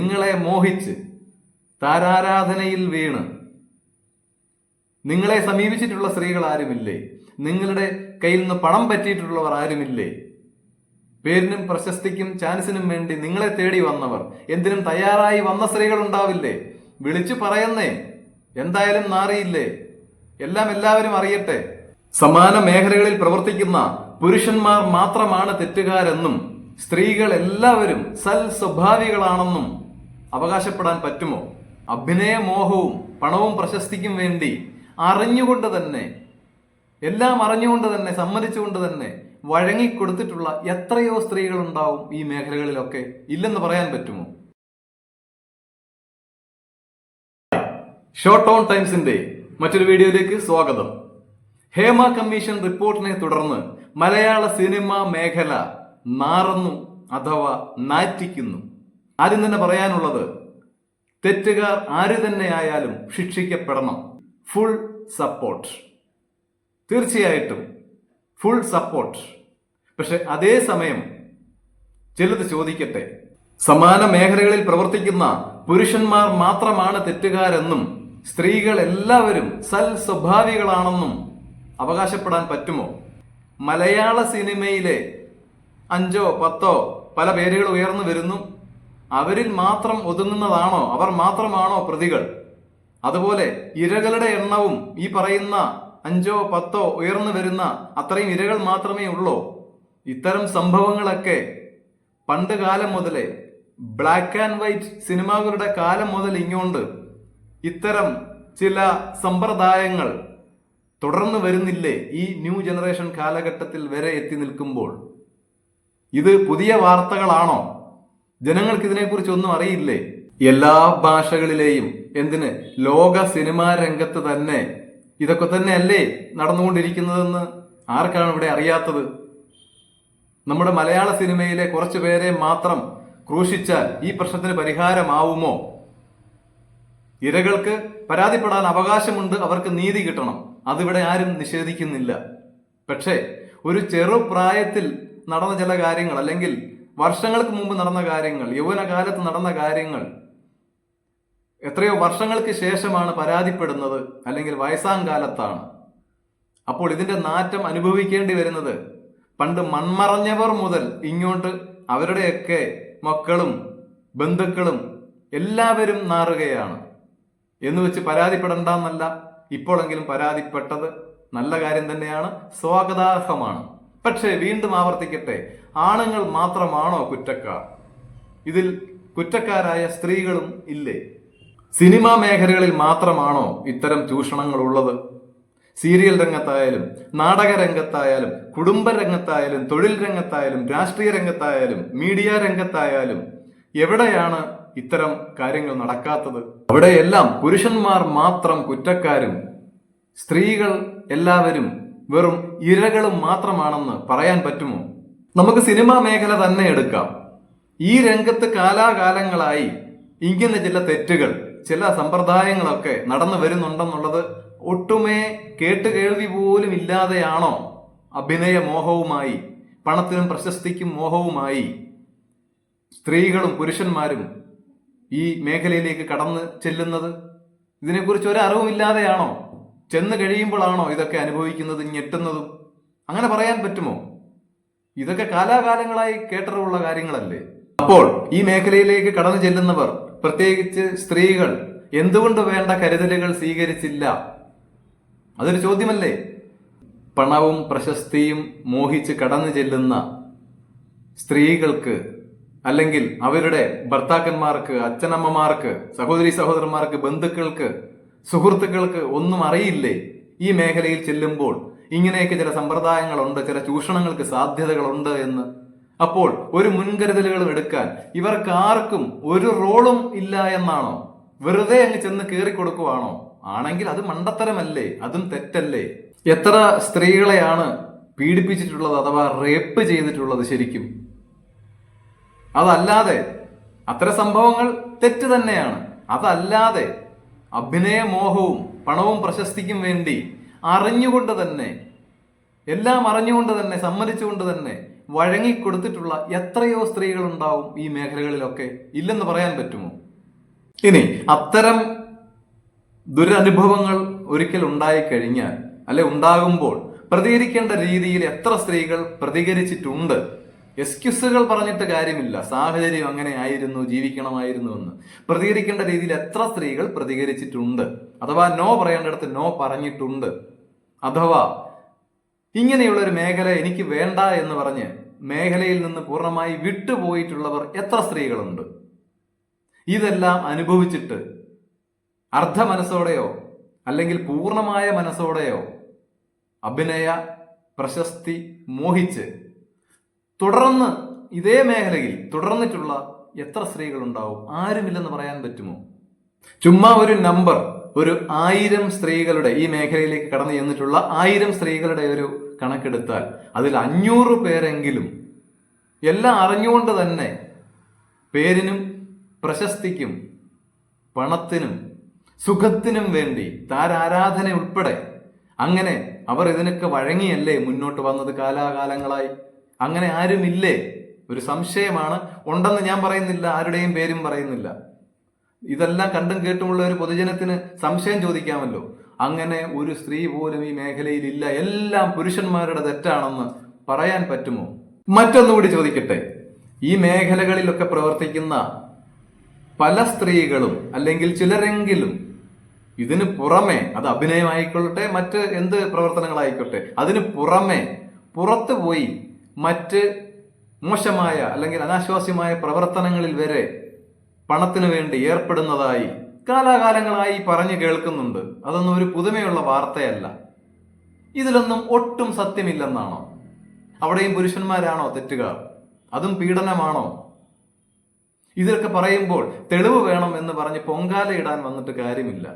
നിങ്ങളെ മോഹിച്ച് താരാരാധനയിൽ വീണ്. നിങ്ങളെ സമീപിച്ചിട്ടുള്ള സ്ത്രീകൾ ആരുമില്ലേ? നിങ്ങളുടെ കയ്യിൽ നിന്ന് പണം പറ്റിയിട്ടുള്ളവർ ആരുമില്ലേ? പേരിനും പ്രശസ്തിക്കും ചാൻസിനും വേണ്ടി നിങ്ങളെ തേടി വന്നവർ. എന്തിനും തയ്യാറായി വന്ന സ്ത്രീകൾ ഉണ്ടാവില്ലേ? വിളിച്ചു പറയുന്നേ. എന്തായാലും നാറിയില്ലേ? എല്ലാം എല്ലാവരും അറിയട്ടെ. സമാന മേഖലകളിൽ പ്രവർത്തിക്കുന്ന പുരുഷന്മാർ മാത്രമാണ് തെറ്റുകാരെന്നും സ്ത്രീകൾ എല്ലാവരും സൽ സ്വഭാവികളാണെന്നും അവകാശപ്പെടാൻ പറ്റുമോ? അഭിനയ മോഹവും പണവും പ്രശസ്തിക്കും വേണ്ടി അറിഞ്ഞുകൊണ്ട് തന്നെ എല്ലാം അറിഞ്ഞുകൊണ്ട് തന്നെ സമ്മതിച്ചുകൊണ്ട് തന്നെ വഴങ്ങിക്കൊടുത്തിട്ടുള്ള എത്രയോ സ്ത്രീകൾ ഉണ്ടാവും ഈ മേഖലകളിലൊക്കെ. ഇല്ലെന്ന് പറയാൻ പറ്റുമോ? ഷോർട്ട് ഓൺ ടൈംസിന്റെ മറ്റൊരു വീഡിയോയിലേക്ക് സ്വാഗതം. ഹേമ കമ്മീഷൻ റിപ്പോർട്ടിനെ തുടർന്ന് മലയാള സിനിമ മേഖല നാറുന്നു അഥവാ നാറ്റിക്കുന്നു. ആദ്യം തന്നെ പറയാനുള്ളത് തെറ്റുകാർ ആര് തന്നെയായാലും ശിക്ഷിക്കപ്പെടണം. ഫുൾ സപ്പോർട്ട് തീർച്ചയായിട്ടും ഫുൾ സപ്പോർട്ട് പക്ഷെ അതേ സമയം ചിലത് ചോദിക്കട്ടെ? സമാന മേഖലകളിൽ പ്രവർത്തിക്കുന്ന പുരുഷന്മാർ മാത്രമാണ് തെറ്റുകാരെന്നും സ്ത്രീകൾ എല്ലാവരും സൽ സ്വഭാവികളാണെന്നും അവകാശപ്പെടാൻ പറ്റുമോ? മലയാള സിനിമയിലെ അഞ്ചോ പത്തോ പല പേരുകൾ ഉയർന്നു വരുന്നു. അവരിൽ മാത്രം ഒതുങ്ങുന്നതാണോ? അവർ മാത്രമാണോ പ്രതികൾ? അതുപോലെ ഇരകളുടെ എണ്ണവും ഈ പറയുന്ന അഞ്ചോ പത്തോ ഉയർന്നു വരുന്ന അത്രയും ഇരകൾ മാത്രമേ ഉള്ളൂ? ഇത്തരം സംഭവങ്ങളൊക്കെ പണ്ട് കാലം മുതലേ ബ്ലാക്ക് ആൻഡ് വൈറ്റ് സിനിമകളുടെ കാലം മുതൽ ഇങ്ങോണ്ട് ഇത്തരം ചില സമ്പ്രദായങ്ങൾ തുടർന്നു വരുന്നില്ലേ ഈ ന്യൂ ജനറേഷൻ കാലഘട്ടത്തിൽ വരെ എത്തി നിൽക്കുമ്പോൾ? ഇത് പുതിയ വാർത്തകളാണോ? ജനങ്ങൾക്ക് ഇതിനെക്കുറിച്ച് ഒന്നും അറിയില്ലേ? എല്ലാ ഭാഷകളിലെയും. എന്തിന്? ലോക സിനിമാ രംഗത്ത് തന്നെ. ഇതൊക്കെ തന്നെയല്ലേ നടന്നുകൊണ്ടിരിക്കുന്നതെന്ന് ആർക്കാണ് ഇവിടെ അറിയാത്തത്? നമ്മുടെ മലയാള സിനിമയിലെ കുറച്ചു പേരെ മാത്രം ക്രൂശിച്ചാൽ ഈ പ്രശ്നത്തിന് പരിഹാരമാവുമോ? ഇരകൾക്ക് പരാതിപ്പെടാൻ അവകാശമുണ്ട് അവർക്ക് നീതി കിട്ടണം. അതിവിടെ ആരും നിഷേധിക്കുന്നില്ല. പക്ഷേ ഒരു ചെറുപ്രായത്തിൽ നടന്ന ചില കാര്യങ്ങൾ അല്ലെങ്കിൽ വർഷങ്ങൾക്ക് മുമ്പ് നടന്ന കാര്യങ്ങൾ യൗവനകാലത്ത് നടന്ന കാര്യങ്ങൾ എത്രയോ വർഷങ്ങൾക്ക് ശേഷമാണ് പരാതിപ്പെടുന്നത് അല്ലെങ്കിൽ വയസ്സാം കാലത്താണ്. അപ്പോൾ ഇതിന്റെ നാറ്റം അനുഭവിക്കേണ്ടി വരുന്നത് പണ്ട് മൺമറഞ്ഞവർ മുതൽ ഇങ്ങോട്ട് അവരുടെയൊക്കെ മക്കളും ബന്ധുക്കളും എല്ലാവരും നാറുകയാണ്. എന്ന് വെച്ച് പരാതിപ്പെടണ്ടെന്നല്ല ഇപ്പോഴെങ്കിലും പരാതിപ്പെട്ടത് നല്ല കാര്യം തന്നെയാണ് സ്വാഗതാർഹമാണ്. പക്ഷേ വീണ്ടും ആവർത്തിക്കട്ടെ ആണുങ്ങൾ മാത്രമാണോ കുറ്റക്കാർ? ഇതിൽ കുറ്റക്കാരായ സ്ത്രീകളും ഇല്ലേ? സിനിമാ മേഖലകളിൽ മാത്രമാണോ ഇത്തരം ചൂഷണങ്ങൾ ഉള്ളത് സീരിയൽ രംഗത്തായാലും നാടക രംഗത്തായാലും കുടുംബ രംഗത്തായാലും തൊഴിൽ രംഗത്തായാലും രാഷ്ട്രീയ രംഗത്തായാലും മീഡിയ രംഗത്തായാലും എവിടെയാണ് ഇത്തരം കാര്യങ്ങൾ നടക്കാത്തത്? അവിടെയെല്ലാം പുരുഷന്മാർ മാത്രം കുറ്റക്കാരും സ്ത്രീകൾ എല്ലാവരും വെറും ഇരകളും മാത്രമാണെന്ന് പറയാൻ പറ്റുമോ? നമുക്ക് സിനിമാ മേഖല തന്നെ എടുക്കാം. ഈ രംഗത്ത് കാലാകാലങ്ങളായി ഇങ്ങനെ ചില തെറ്റുകൾ ചില സമ്പ്രദായങ്ങളൊക്കെ നടന്നു വരുന്നുണ്ടെന്നുള്ളത് ഒട്ടുമേ കേട്ട് കേൾവി പോലും ഇല്ലാതെയാണോ? അഭിനയ മോഹവുമായി പണത്തിനും പ്രശസ്തിക്കും മോഹവുമായി സ്ത്രീകളും പുരുഷന്മാരും ഈ മേഖലയിലേക്ക് കടന്നു ചെല്ലുന്നത്? ഇതിനെക്കുറിച്ച് ഒരറിവുമില്ലാതെയാണോ? ചെന്ന് കഴിയുമ്പോഴാണോ ഇതൊക്കെ അനുഭവിക്കുന്നത് ഞെട്ടുന്നതും അങ്ങനെ പറയാൻ പറ്റുമോ? ഇതൊക്കെ കാലാകാലങ്ങളായി കേട്ടറിവുള്ള കാര്യങ്ങളല്ലേ? അപ്പോൾ ഈ മേഖലയിലേക്ക് കടന്നു ചെല്ലുന്നവർ പ്രത്യേകിച്ച് സ്ത്രീകൾ എന്തുകൊണ്ട് വേണ്ട കരുതലുകൾ സ്വീകരിച്ചില്ല? അതൊരു ചോദ്യമല്ലേ? പണവും പ്രശസ്തിയും മോഹിച്ച് കടന്നു ചെല്ലുന്ന സ്ത്രീകൾക്ക് അല്ലെങ്കിൽ അവരുടെ ഭർത്താക്കന്മാർക്ക് അച്ഛനമ്മമാർക്ക് സഹോദരി സഹോദരന്മാർക്ക് ബന്ധുക്കൾക്ക് സുഹൃത്തുക്കൾക്ക് ഒന്നും അറിയില്ലേ? ഈ മേഖലയിൽ ചെല്ലുമ്പോൾ ഇങ്ങനെയൊക്കെ ചില സമ്പ്രദായങ്ങളുണ്ട് ചില ചൂഷണങ്ങൾക്ക് സാധ്യതകളുണ്ട് എന്ന്. അപ്പോൾ ഒരു മുൻകരുതലുകളും എടുക്കാൻ ഇവർക്ക് ആർക്കും ഒരു റോളും ഇല്ല എന്നാണോ? വെറുതെ അങ്ങ് ചെന്ന് കയറി കൊടുക്കുവാണോ? ആണെങ്കിൽ അത് മണ്ടത്തരമല്ലേ? അതും തെറ്റല്ലേ? എത്ര സ്ത്രീകളെയാണ് പീഡിപ്പിച്ചിട്ടുള്ളത് അഥവാ റേപ്പ് ചെയ്തിട്ടുള്ളത് ശരിക്കും? അതല്ലാതെ അത്തരം സംഭവങ്ങൾ തെറ്റ് തന്നെയാണ്. അതല്ലാതെ അഭിനയ മോഹവും പണവും പ്രശസ്തിക്കും വേണ്ടി അറിഞ്ഞുകൊണ്ട് തന്നെ എല്ലാം അറിഞ്ഞുകൊണ്ട് തന്നെ സമ്മതിച്ചുകൊണ്ട് തന്നെ വഴങ്ങിക്കൊടുത്തിട്ടുള്ള എത്രയോ സ്ത്രീകൾ ഉണ്ടാവും ഈ മേഖലകളിലൊക്കെ. ഇല്ലെന്ന് പറയാൻ പറ്റുമോ? ഇനി അത്തരം ദുരനുഭവങ്ങൾ ഒരിക്കൽ ഉണ്ടായിക്കഴിഞ്ഞാൽ അല്ലെ ഉണ്ടാകുമ്പോൾ പ്രതികരിക്കേണ്ട രീതിയിൽ എത്ര സ്ത്രീകൾ പ്രതികരിച്ചിട്ടുണ്ട്? എക്സ്ക്യൂസുകൾ പറഞ്ഞിട്ട് കാര്യമില്ല. സാഹചര്യം അങ്ങനെ ആയിരുന്നു ജീവിക്കണമായിരുന്നു എന്ന്. പ്രതികരിക്കേണ്ട രീതിയിൽ എത്ര സ്ത്രീകൾ പ്രതികരിച്ചിട്ടുണ്ട്? അഥവാ നോ പറയേണ്ടടുത്ത് നോ പറഞ്ഞിട്ടുണ്ട്. അഥവാ ഇങ്ങനെയുള്ള ഒരു മേഖല എനിക്ക് വേണ്ട എന്ന് പറഞ്ഞ് മേഖലയിൽ നിന്ന് പൂർണമായി വിട്ടുപോയിട്ടുള്ളവർ എത്ര സ്ത്രീകളുണ്ട്? ഇതെല്ലാം അനുഭവിച്ചിട്ട് അർദ്ധ മനസ്സോടെയോ അല്ലെങ്കിൽ പൂർണമായ മനസ്സോടെയോ അഭിനയ പ്രശസ്തി മോഹിച്ച് തുടർന്ന് ഇതേ മേഖലയിൽ തുടർന്നിട്ടുള്ള എത്ര സ്ത്രീകളുണ്ടാവും? ആരുമില്ലെന്ന് പറയാൻ പറ്റുമോ? ചുമ്മാ ഒരു നമ്പർ ഒരു ആയിരം സ്ത്രീകളുടെ ഈ മേഖലയിലേക്ക് കടന്നു ചെന്നിട്ടുള്ള ആയിരം സ്ത്രീകളുടെ ഒരു കണക്കെടുത്താൽ അതിൽ അഞ്ഞൂറ് പേരെങ്കിലും എല്ലാം അറിഞ്ഞുകൊണ്ട് തന്നെ പേരിനും പ്രശസ്തിക്കും പണത്തിനും സുഖത്തിനും വേണ്ടി താരാരാധന ഉൾപ്പെടെ അങ്ങനെ അവർ ഇതിനൊക്കെ വഴങ്ങിയല്ലേ മുന്നോട്ട് വന്നത് കാലാകാലങ്ങളായി? അങ്ങനെ ആരുമില്ലേ? ഒരു സംശയമാണ്. ഉണ്ടെന്ന് ഞാൻ പറയുന്നില്ല ആരുടെയും പേരും പറയുന്നില്ല. ഇതെല്ലാം കണ്ടും കേട്ടുമുള്ള ഒരു പൊതുജനത്തിന് സംശയം ചോദിക്കാമല്ലോ. അങ്ങനെ ഒരു സ്ത്രീ പോലും ഈ മേഖലയിൽ ഇല്ല എല്ലാം പുരുഷന്മാരുടെ തെറ്റാണെന്ന് പറയാൻ പറ്റുമോ? മറ്റൊന്നുകൂടി ചോദിക്കട്ടെ. ഈ മേഖലകളിലൊക്കെ പ്രവർത്തിക്കുന്ന പല സ്ത്രീകളും അല്ലെങ്കിൽ ചിലരെങ്കിലും ഇതിന് പുറമെ അത് അഭിനയമായിക്കൊള്ളട്ടെ മറ്റ് എന്ത് പ്രവർത്തനങ്ങളായിക്കോട്ടെ അതിന് പുറമെ പുറത്തു പോയി മറ്റ് മോശമായ അല്ലെങ്കിൽ അനാശ്വാസ്യമായ പ്രവർത്തനങ്ങളിൽ വരെ പണത്തിനു വേണ്ടി ഏർപ്പെടുന്നതായി കാലാകാലങ്ങളായി പറഞ്ഞു കേൾക്കുന്നുണ്ട്. അതൊന്നും ഒരു പുതുമയുള്ള വാർത്തയല്ല. ഇതിലൊന്നും ഒട്ടും സത്യമില്ലെന്നാണോ? അവിടെയും പുരുഷന്മാരാണോ തെറ്റുകാർ? അതും പീഡനമാണോ? ഇതൊക്കെ പറയുമ്പോൾ തെളിവ് വേണം എന്ന് പറഞ്ഞ് പൊങ്കാല ഇടാൻ വന്നിട്ട് കാര്യമില്ല.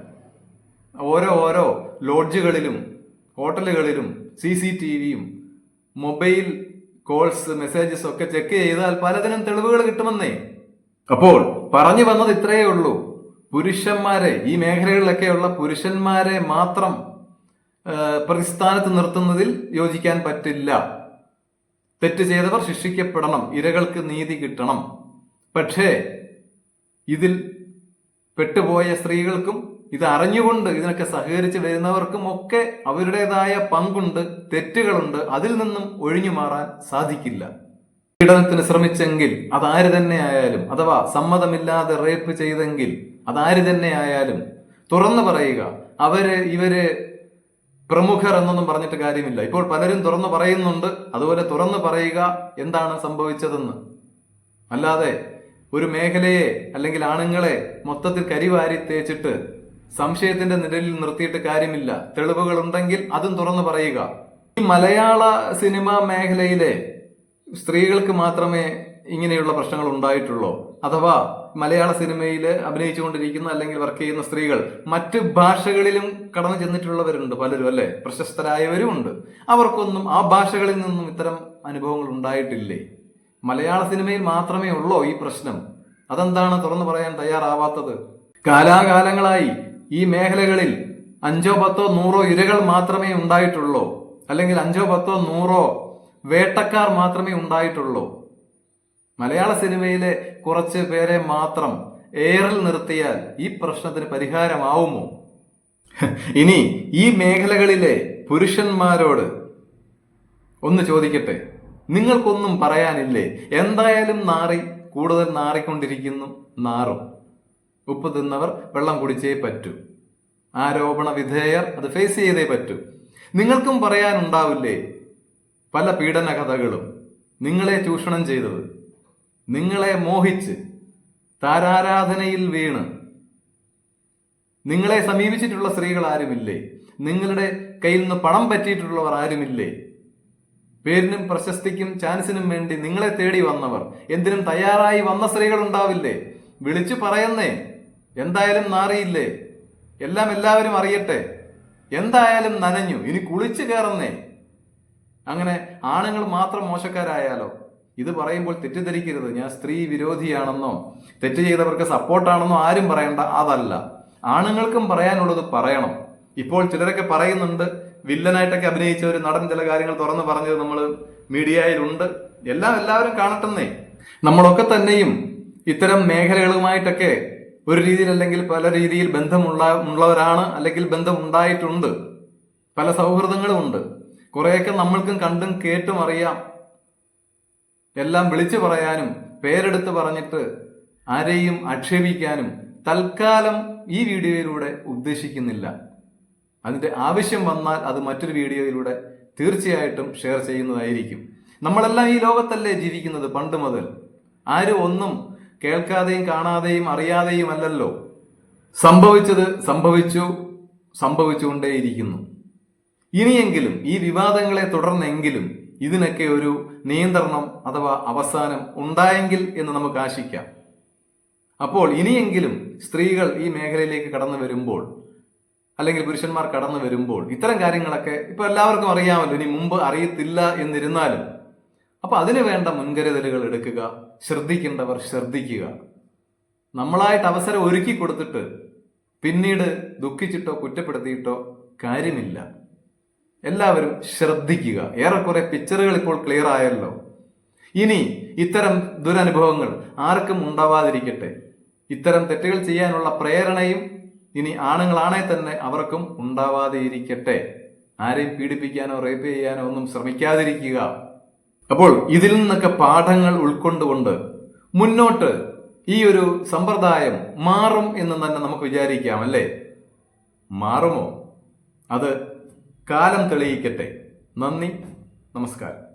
ഓരോ ഓരോ ലോഡ്ജുകളിലും ഹോട്ടലുകളിലും സി സി ടി വിയും മൊബൈൽ കോൾസ് മെസ്സേജസ് ഒക്കെ ചെക്ക് ചെയ്താൽ പലതിനും തെളിവുകൾ കിട്ടുമെന്നേ. അപ്പോൾ പറഞ്ഞു വന്നത് ഇത്രയേ ഉള്ളൂ. പുരുഷന്മാരെ ഈ മേഖലകളിലൊക്കെയുള്ള പുരുഷന്മാരെ മാത്രം പ്രതിസ്ഥാനത്ത് നിർത്തുന്നതിൽ യോജിക്കാൻ പറ്റില്ല. തെറ്റ് ചെയ്തവർ ശിക്ഷിക്കപ്പെടണം ഇരകൾക്ക് നീതി കിട്ടണം. പക്ഷേ ഇതിൽ പെട്ടുപോയ സ്ത്രീകൾക്കും ഇത് അറിഞ്ഞുകൊണ്ട് ഇതിനൊക്കെ സഹകരിച്ച് വരുന്നവർക്കും ഒക്കെ അവരുടേതായ പങ്കുണ്ട് തെറ്റുകളുണ്ട് അതിൽ നിന്നും ഒഴിഞ്ഞു മാറാൻ സാധിക്കില്ല. പീഡനത്തിന് ശ്രമിച്ചെങ്കിൽ അതാര് തന്നെ ആയാലും അഥവാ സമ്മതമില്ലാതെ റേപ്പ് ചെയ്തെങ്കിൽ അതാര് തന്നെ ആയാലും തുറന്നു പറയുക അവർ ഇവർ പ്രമുഖർ എന്നൊന്നും പറഞ്ഞിട്ട് കാര്യമില്ല. ഇപ്പോൾ പലരും തുറന്നു പറയുന്നുണ്ട് അതുപോലെ തുറന്നു പറയുക എന്താണ് സംഭവിച്ചതെന്ന്. അല്ലാതെ ഒരു മേഖലയെ അല്ലെങ്കിൽ ആണുങ്ങളെ മൊത്തത്തിൽ കരിവാരി തേച്ചിട്ട് സംശയത്തിന്റെ നിഴലിൽ നിർത്തിയിട്ട് കാര്യമില്ല. തെളിവുകൾ ഉണ്ടെങ്കിൽ അതും തുറന്നു പറയുക. ഈ മലയാള സിനിമാ മേഖലയിലെ സ്ത്രീകൾക്ക് മാത്രമേ ഇങ്ങനെയുള്ള പ്രശ്നങ്ങൾ ഉണ്ടായിട്ടുള്ളൂ. അഥവാ മലയാള സിനിമയിൽ അഭിനയിച്ചുകൊണ്ടിരിക്കുന്ന അല്ലെങ്കിൽ വർക്ക് ചെയ്യുന്ന സ്ത്രീകൾ മറ്റ് ഭാഷകളിലും കടന്നു ചെന്നിട്ടുള്ളവരുണ്ട് പലരും അല്ലെ? പ്രശസ്തരായവരും ഉണ്ട്. അവർക്കൊന്നും ആ ഭാഷകളിൽ നിന്നും ഇത്തരം അനുഭവങ്ങൾ ഉണ്ടായിട്ടില്ലേ? മലയാള സിനിമയിൽ മാത്രമേ ഉള്ളോ ഈ പ്രശ്നം? അതെന്താണ് തുറന്നു പറയാൻ തയ്യാറാവാത്തത്? കാലാകാലങ്ങളായി ഈ മേഖലകളിൽ അഞ്ചോ പത്തോ നൂറോ ഇരകൾ മാത്രമേ ഉണ്ടായിട്ടുള്ളൂ. അല്ലെങ്കിൽ അഞ്ചോ പത്തോ നൂറോ വേട്ടക്കാർ മാത്രമേ ഉണ്ടായിട്ടുള്ളൂ. മലയാള സിനിമയിലെ കുറച്ച് പേരെ മാത്രം ഏറിൽ നിർത്തിയാൽ ഈ പ്രശ്നത്തിന് പരിഹാരമാവുമോ? ഇനി ഈ മേഖലകളിലെ പുരുഷന്മാരോട് ഒന്ന് ചോദിക്കട്ടെ. നിങ്ങൾക്കൊന്നും പറയാനില്ലേ? എന്തായാലും നാറി കൂടുതൽ നാറിക്കൊണ്ടിരിക്കുന്നു നാറും. ഉപ്പ് തിന്നവർ വെള്ളം കുടിച്ചേ പറ്റൂ. ആരോപണ വിധേയർ അത് ഫേസ് ചെയ്തേ പറ്റൂ. നിങ്ങൾക്കും പറയാനുണ്ടാവില്ലേ? പല പീഡന കഥകളും നിങ്ങളെ ചൂഷണം ചെയ്തത്. നിങ്ങളെ മോഹിച്ച് താരാരാധനയിൽ വീണ്. നിങ്ങളെ സമീപിച്ചിട്ടുള്ള സ്ത്രീകൾ ആരുമില്ലേ? നിങ്ങളുടെ കയ്യിൽ നിന്ന് പണം പറ്റിയിട്ടുള്ളവർ ആരുമില്ലേ? പേരിനും പ്രശസ്തിക്കും ചാൻസിനും വേണ്ടി നിങ്ങളെ തേടി വന്നവർ. എന്തിനും തയ്യാറായി വന്ന സ്ത്രീകൾ ഉണ്ടാവില്ലേ? വിളിച്ചു പറയുന്നേ. എന്തായാലും നാറിയില്ലേ? എല്ലാം എല്ലാവരും അറിയട്ടെ. എന്തായാലും നനഞ്ഞു. ഇനി കുളിച്ചു കയറുന്നേ അങ്ങനെ ആണുങ്ങൾ മാത്രം മോശക്കാരായാലോ? ഇത് പറയുമ്പോൾ തെറ്റിദ്ധരിക്കരുത്. ഞാൻ സ്ത്രീ വിരോധിയാണെന്നോ തെറ്റ് ചെയ്തവർക്ക് സപ്പോർട്ടാണെന്നോ ആരും പറയണ്ട. അതല്ല. ആണുങ്ങൾക്കും പറയാനുള്ളത് പറയണം. ഇപ്പോൾ ചിലരൊക്കെ പറയുന്നുണ്ട് വില്ലനായിട്ടൊക്കെ അഭിനയിച്ച ഒരു നടൻ ചില കാര്യങ്ങൾ തുറന്നു പറഞ്ഞത് നമ്മൾ മീഡിയയിലുണ്ട്. എല്ലാം എല്ലാവരും കാണട്ടെന്നേ. നമ്മളൊക്കെ തന്നെയും ഇത്തരം മേഖലകളുമായിട്ടൊക്കെ ഒരു രീതിയിൽ അല്ലെങ്കിൽ പല രീതിയിൽ ബന്ധമുള്ള ഉള്ളവരാണ് അല്ലെങ്കിൽ ബന്ധം ഉണ്ടായിട്ടുണ്ട് പല സൗഹൃദങ്ങളും ഉണ്ട്. കുറെയൊക്കെ നമ്മൾക്കും കണ്ടും കേട്ടും അറിയാം. എല്ലാം വിളിച്ചു പറയാനും പേരെടുത്ത് പറഞ്ഞിട്ട് ആരെയും ആക്ഷേപിക്കാനും തൽക്കാലം ഈ വീഡിയോയിലൂടെ ഉദ്ദേശിക്കുന്നില്ല. അതിന്റെ ആവശ്യം വന്നാൽ അത് മറ്റൊരു വീഡിയോയിലൂടെ തീർച്ചയായിട്ടും ഷെയർ ചെയ്യുന്നതായിരിക്കും. നമ്മളെല്ലാം ഈ ലോകത്തല്ലേ ജീവിക്കുന്നത് പണ്ട് മുതൽ? ആരും ഒന്നും കേൾക്കാതെയും കാണാതെയും അറിയാതെയും അല്ലല്ലോ. സംഭവിച്ചത് സംഭവിച്ചു സംഭവിച്ചുകൊണ്ടേയിരിക്കുന്നു. ഇനിയെങ്കിലും ഈ വിവാദങ്ങളെ തുടർന്നെങ്കിലും ഇതിനൊക്കെ ഒരു നിയന്ത്രണം അഥവാ അവസാനം ഉണ്ടായെങ്കിൽ എന്ന് നമുക്ക് ആശിക്കാം. അപ്പോൾ ഇനിയെങ്കിലും സ്ത്രീകൾ ഈ മേഖലയിലേക്ക് കടന്നു വരുമ്പോൾ അല്ലെങ്കിൽ പുരുഷന്മാർ കടന്നു വരുമ്പോൾ ഇത്തരം കാര്യങ്ങളൊക്കെ ഇപ്പൊ എല്ലാവർക്കും അറിയാമല്ലോ. ഇനി മുമ്പ് അറിയത്തില്ല എന്നിരുന്നാലും അപ്പൊ അതിനു വേണ്ട മുൻകരുതലുകൾ എടുക്കുക ശ്രദ്ധിക്കേണ്ടവർ ശ്രദ്ധിക്കുക. നമ്മളായിട്ട് അവസരം ഒരുക്കി കൊടുത്തിട്ട് പിന്നീട് ദുഃഖിച്ചിട്ടോ കുറ്റപ്പെടുത്തിയിട്ടോ കാര്യമില്ല. എല്ലാവരും ശ്രദ്ധിക്കുക. ഏറെക്കുറെ പിക്ചറുകൾ ഇപ്പോൾ ക്ലിയർ ആയല്ലോ. ഇനി ഇത്തരം ദുരനുഭവങ്ങൾ ആർക്കും ഉണ്ടാവാതിരിക്കട്ടെ. ഇത്തരം തെറ്റുകൾ ചെയ്യാനുള്ള പ്രേരണയും ഇനി ആണുങ്ങളാണെ തന്നെ അവർക്കും ഉണ്ടാവാതെ ഇരിക്കട്ടെ ആരെയും പീഡിപ്പിക്കാനോ റേപ്പ് ചെയ്യാനോ ഒന്നും ശ്രമിക്കാതിരിക്കുക. അപ്പോൾ ഇതിൽ നിന്നൊക്കെ പാഠങ്ങൾ ഉൾക്കൊണ്ടുകൊണ്ട് മുന്നോട്ട് ഈ ഒരു സമ്പ്രദായം മാറും എന്ന് തന്നെ നമുക്ക് വിചാരിക്കാം അല്ലേ? മാറുമോ? അത് കാലം തെളിയിക്കട്ടെ. നന്ദി. നമസ്കാരം.